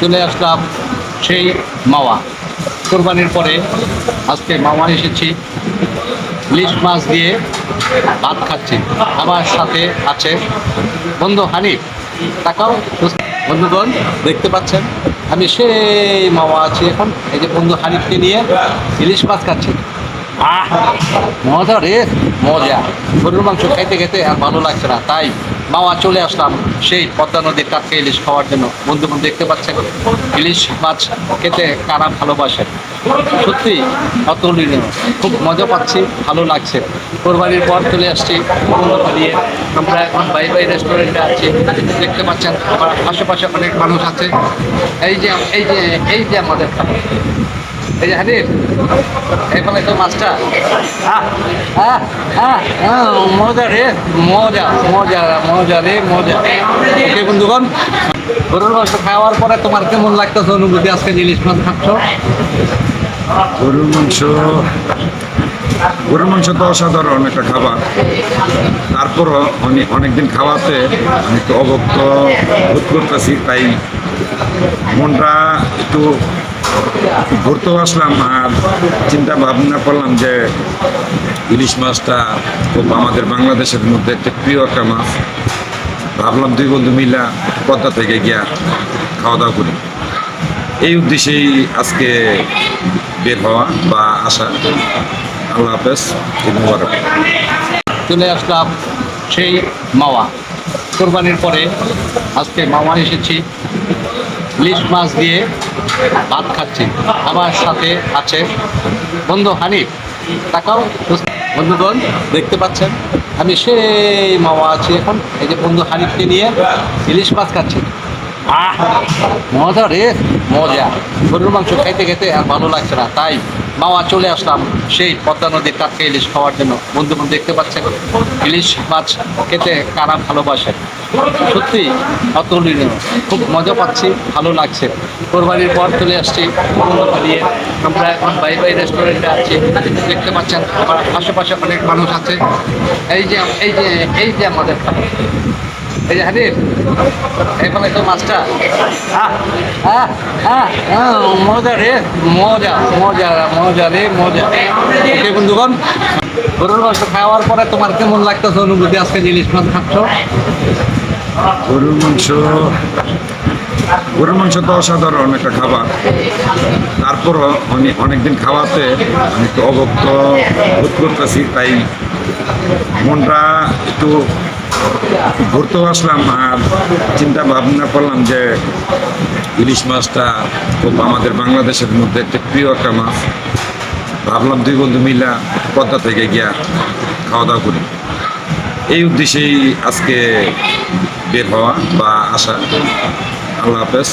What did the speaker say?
চলে আসলাম সেই মাওয়া। কোরবানির পরে আজকে মাওয়া এসেছি। ইলিশ মাছ দিয়ে ভাত খাচ্ছি। আমার সাথে আছে বন্ধু হানিফ। তাকাও। বন্ধুগণ, দেখতে পাচ্ছেন? আমি সেই মাওয়া আছি এখন। এই যে বন্ধু হানিফকে নিয়ে ইলিশ মাছ খাচ্ছি। আহ, মজা রে, মজা। গরুর মাংস খাইতে খেতে আর ভালো লাগছে না, তাই মাওয়া চলে আসলাম সেই পদ্মা নদীর টাটকা ইলিশ খাওয়ার জন্য। বন্ধু বন্ধু দেখতে পাচ্ছেন, ইলিশ মাছ খেতে কারা ভালোবাসে? সত্যি, অতুলনীয়। খুব মজা পাচ্ছি, ভালো লাগছে। কোরবানির পর চলে আসছি নিয়ে আমরা এখন বাই বাই রেস্টুরেন্টে আছি। দেখতে পাচ্ছেন আমার আশেপাশে অনেক মানুষ আছে। এই যে এই যে এই যে আমাদের এই যে হানিফ এখানে তো মাছটা। মজা রে, মজা মজা মজা রে, মজা। ওকে বন্ধুগণ, গরুর মাংস খাওয়ার পরে তোমার কেমন লাগতেছে অনুভূতি? আজকে ইলিশ মাছ খাচ্ছ? গরুর মাংস গরুর মাংস তো অসাধারণ একটা খাবার। তারপরও অনেক অনেকদিন খাওয়াতে আমি তো অবক্ত বোধ করতেছি, তাই মনটা একটু ঘুরতেও আসলাম আর চিন্তা ভাবনা করলাম যে ইলিশ মাছটা খুব আমাদের বাংলাদেশের মধ্যে একটা প্রিয় একটা মাছ। ভাবলাম দুই বন্ধু মিলা পদ্মা থেকে গিয়া খাওয়া দাওয়া করি। এই উদ্দেশ্যেই আজকে বের হওয়া বা আসা। আল্লাহ হাফেজ চলে আসলাম সেই মাওয়া। কোরবানির পরে আজকে মাওয়া এসেছি। ইলিশ মাছ দিয়ে ভাত খাচ্ছি। আমার সাথে আছে বন্ধু হানিফ। তাকাও বন্ধুগণ, দেখতে পাচ্ছেন? আমি সেই মাওয়া আছি এখন। এই যে বন্ধু হানিফকে নিয়ে ইলিশ মাছ খাচ্ছি। আহ, মজা রে, মজা। গরুর মাংস খাইতে খেতে আর ভালো লাগছে না। তাই মাওয়া চলে আসলাম সেই পদ্মা নদীর টাটকা ইলিশ খাওয়ার জন্য। বন্ধু দেখতে পাচ্ছেন? ইলিশ মাছ খেতে কারা ভালোবাসে? সত্যি, অতুলনীয়। খুব মজা পাচ্ছি, ভালো লাগছে। কোরবানির পর চলে আসছি নিয়ে আমরা এখন বাই বাই রেস্টুরেন্টে আছি। দেখতে পাচ্ছেন, আমার আশেপাশে অনেক মানুষ আছে। এই যে এই যে এই যে আমাদের এই যে হানিফ, এখানে তো মাছটা। মজা রে, মজা মজা মজা রে, মজা। ওকে বন্ধুগণ, গরুর খাওয়ার পরে তোমার কেমন লাগতেছে, অনুভূতি? আজকে ইলিশ মাছ খাচ্ছ? গরুর মাংস গরুর মাংস তো অসাধারণ একটা খাবার। তারপরও অনেক অনেকদিন খাওয়াতে আমি একটু অবক্ত বোধ করতেছি, তাই মনটা একটু ঘুরতেও আসলাম আর চিন্তা ভাবনা করলাম যে ইলিশ মাছটা খুব আমাদের বাংলাদেশের মধ্যে একটা প্রিয় একটা মাছ। ভাবলাম দুই বন্ধু মিলা পদ্মা থেকে গিয়া খাওয়া দাওয়া করি। এই উদ্দেশ্যেই আজকে বের হওয়া বা আসা। আল্লাহ হাফেজ